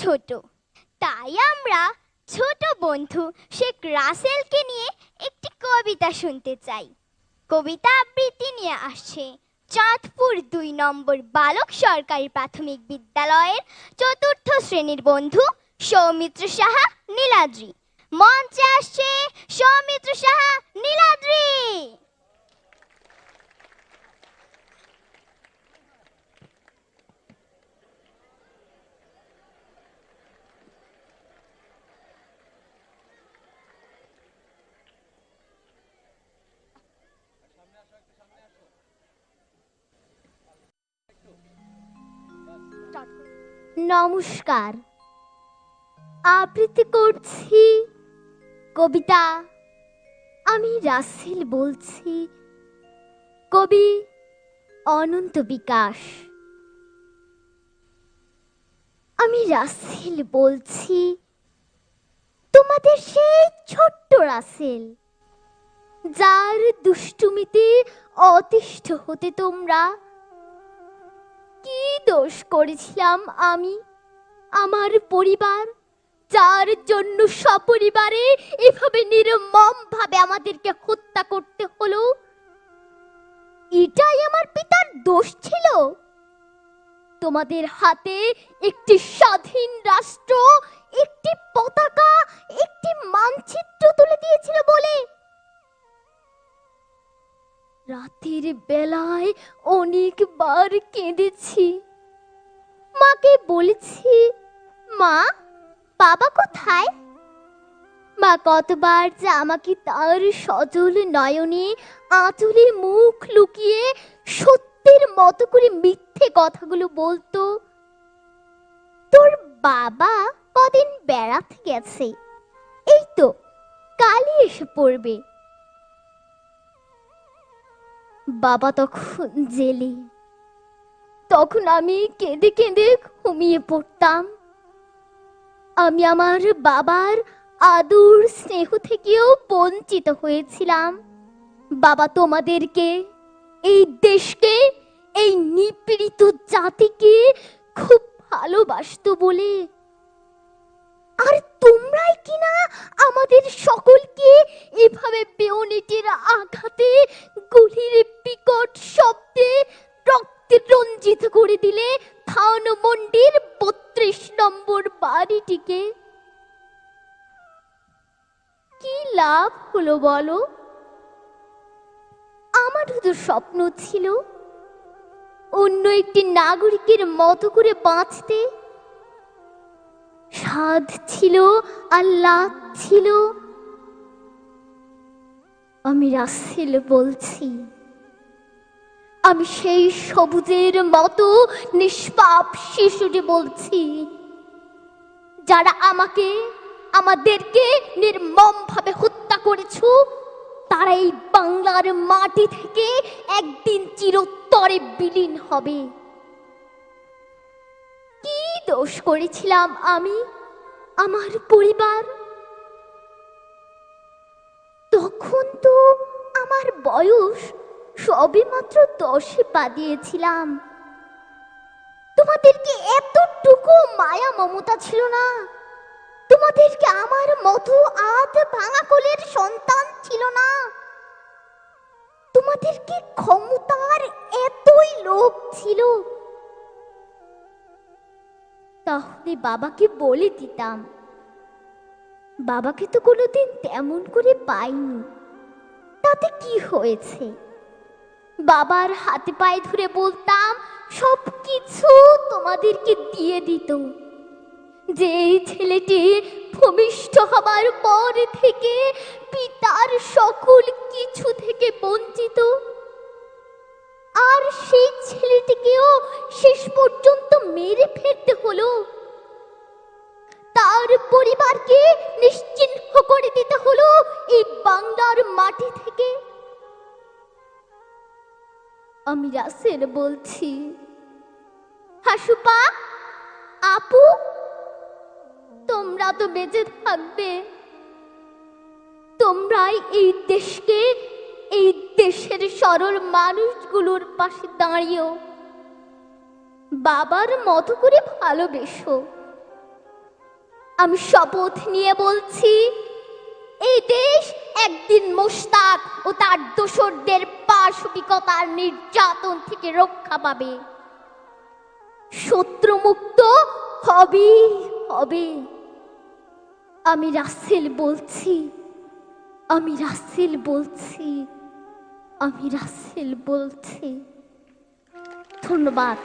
ছোট। তাই আমরা ছোট বন্ধু শেখ রাসেলকে নিয়ে একটি কবিতা শুনতে চাই। কবিতা আবৃত্তি নিয়ে আসছে চাঁদপুর দুই নম্বর বালক সরকারি প্রাথমিক বিদ্যালয়ের চতুর্থ শ্রেণির বন্ধু সৌমিত্র সাহা নীলাদ্রি। মঞ্চে আসছে সৌমিত্র সাহা নীলাদ্রি। নমস্কার। আবৃত্তি করছি কবিতা। আমি রাসেল বলছি, কবি অনন্ত বিকাশ। আমি রাসেল বলছি, তোমাদের সেই ছোট্ট রাসেল, যার দুষ্টুমিতে অতিষ্ঠ হতে তোমরা কি দোষ করেছিলাম আমি? আমার পরিবার, যার জন্য সপরিবারে এভাবে নির্মম ভাবে আমাদেরকে হত্যা করতে হলো, এটাই আমার পিতার দোষ ছিল। তোমাদের হাতে একটি স্বাধীন রাষ্ট্র, একটি পতাকা, একটি মানচিত্র তুলে দিয়েছিল বলে। রাতের বেলায় অনেকবার কেঁদেছি। মাকে বলেছি, মা, বাবা কোথায়? মা কতবার যে আমাকে তার সজল নয়নে আঁচলে মুখ লুকিয়ে সত্যের মতো করে মিথ্যে কথাগুলো বলতো। তোর বাবা কদিন বেড়াতে গেছে? এই তো, কালই এসে পড়বে। বাবা তখন জেলে। তখন আমি কেঁদে কেঁদে ঘুমিয়ে পড়তাম। আমি আমার বাবার আদর স্নেহ থেকেও বঞ্চিত হয়েছিলাম। বাবা তোমাদেরকে, এই দেশকে, এই নিপীড়িত জাতিকে খুব ভালোবাসতো বলে শব্দে রক্তে রঞ্জিত করে দিলে থানমন্ডির বত্রিশ নম্বর বাড়িটিকে। কি লাভ হলো বলো? আমারও তো স্বপ্ন ছিল অন্য একটি নাগরিকের মতো করে বাঁচতে। স্বাদ ছিল আল্লাহ ছিল। আমি রাসেল বলছি। আমি সেই সবুজের মতো নিষ্পাপ শিশুটি বলছি, যারা আমাকে, আমাদেরকে নির্মমভাবে হত্যা করেছ, তারা এই বাংলার মাটি থেকে একদিন চিরতরে বিলীন হবে। কি দোষ করেছিলাম আমি, আমার পরিবার? তখন তো আমার বয়স সবে মাত্র দশে পা দিয়েছিলাম তোমাদেরকে এতটুকু মায়া মমতা ছিল না? তোমাদেরকে আমার মধু আধ ভাঙা কোলের সন্তান ছিল না? তোমাদেরকে ক্ষমতার এতই লোভ ছিল। তাহলে বাবাকে বলে দিতাম। বাবাকে তো কোনোদিন তেমন করে পাইনি। তাতে কি হয়েছে? বাবার হাতে পায়ে ধরে বলতাম, সব কিছু তোমাদেরকে দিয়ে দিত। যে ছেলেটি ভূমিষ্ঠ হবার পর থেকে পিতার সকল কিছু থেকে বঞ্চিত, আর সেই ছেলেটিকেও শেষ পর্যন্ত মেরে ফেলতে হলো। তার পরিবারকে নিশ্চিহ্ন করে দিতে হলো এই বাংলার মাটি থেকে। আমি রাসেল বলছি। হাসুপা আপু, তোমরা তো বেঁচে থাকবে। তোমরাই এই দেশকে, এই দেশের সরল মানুষগুলোর পাশে দাঁড়িয়েও বাবার মতো করে ভালোবেসো। আমি শপথ নিয়ে বলছি, এই দেশ একদিন মোশতাক ও তার দোসরদের পাশবিকতার নির্যাতন থেকে রক্ষা পাবে। শত্রুমুক্ত হবে হবে। আমি রাসেল বলছি, আমি রাসেল বলছি, আমি রাসেল বলছি। ধন্যবাদ।